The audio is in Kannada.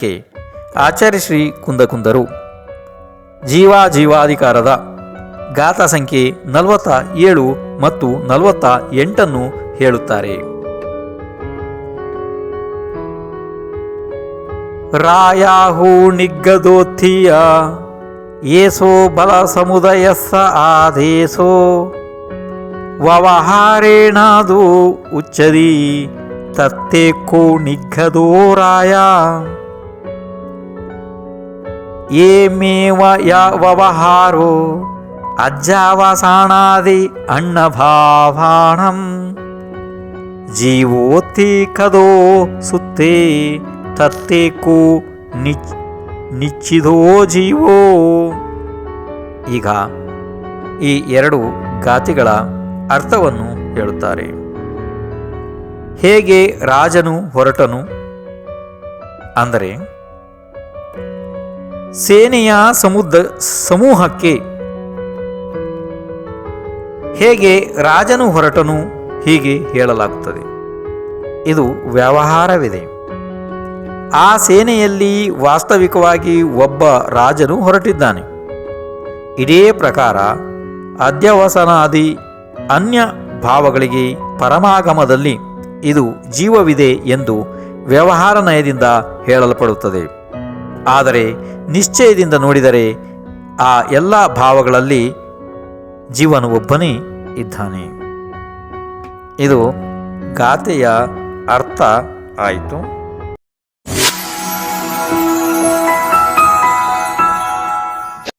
ಕೆ ಆಚಾರ್ಯ ಶ್ರೀ ಕುಂದಕುಂದರು. ಜೀವ ಜೀವಾಧಿಕಾರದ ಗಾಥಾ ಸಂಖ್ಯೆ ನಲವತ್ತ ಏಳು ಮತ್ತು ನಲವತ್ತ ಎಂಟನ್ನು ಹೇಳುತ್ತಾರೆ. ರಾಯಾಹು ನಿಗ್ಗದೋತ್ಥಿಯ ಏಸೋ ಬಲ ಸಮುದಯಸ್ಸ ಆದೇಶೋ ವ್ಯವಹಾರೇಣದು ಉಚ್ಚದಿ ತತ್ತೇಕೋ ನಿಗ್ಗದೋ ರಾಯ. ಏಮೇವ ಯ ವ್ಯವಹಾರೋ ಅಜ್ಜಾವಸಾಣಾದಿ ಅಣ್ಣಭಾವಾಣಂ. ಜೀವೋತ್ತಿ ಕದೋ ಸುತ್ತೇ ತತ್ತೇಕೋ ನಿಚ್, ನಿಚ್ಚಿದೋ ಜೀವೋ. ಈಗ ಈ ಎರಡು ಗಾತಿಗಳ ಅರ್ಥವನ್ನು ಹೇಳುತ್ತಾರೆ. ಹೇಗೆ ರಾಜನು ಹೊರಟನು? ಅಂದರೆ ಸೇನೆಯ ಸಮುದ್ರ, ಸಮೂಹಕ್ಕೆ. ಹೇಗೆ ರಾಜನು ಹೊರಟನು ಹೀಗೆ ಹೇಳಲಾಗುತ್ತದೆ. ಇದು ವ್ಯವಹಾರವಿದೆ. ಆ ಸೇನೆಯಲ್ಲಿ ವಾಸ್ತವಿಕವಾಗಿ ಒಬ್ಬ ರಾಜನು ಹೊರಟಿದ್ದಾನೆ. ಇದೇ ಪ್ರಕಾರ ಅಧ್ಯವಸನಾದಿ ಅನ್ಯ ಭಾವಗಳಿಗೆ ಪರಮಾಗಮದಲ್ಲಿ ಇದು ಜೀವವಿದೆ ಎಂದು ವ್ಯವಹಾರ ನಯದಿಂದ ಹೇಳಲ್ಪಡುತ್ತದೆ. ಆದರೆ ನಿಶ್ಚಯದಿಂದ ನೋಡಿದರೆ ಆ ಎಲ್ಲ ಭಾವಗಳಲ್ಲಿ ಜೀವನ ಒಬ್ಬನೇ ಇದ್ದಾನೆ. ಇದು ಗಾಥೆಯ ಅರ್ಥ ಆಯಿತು.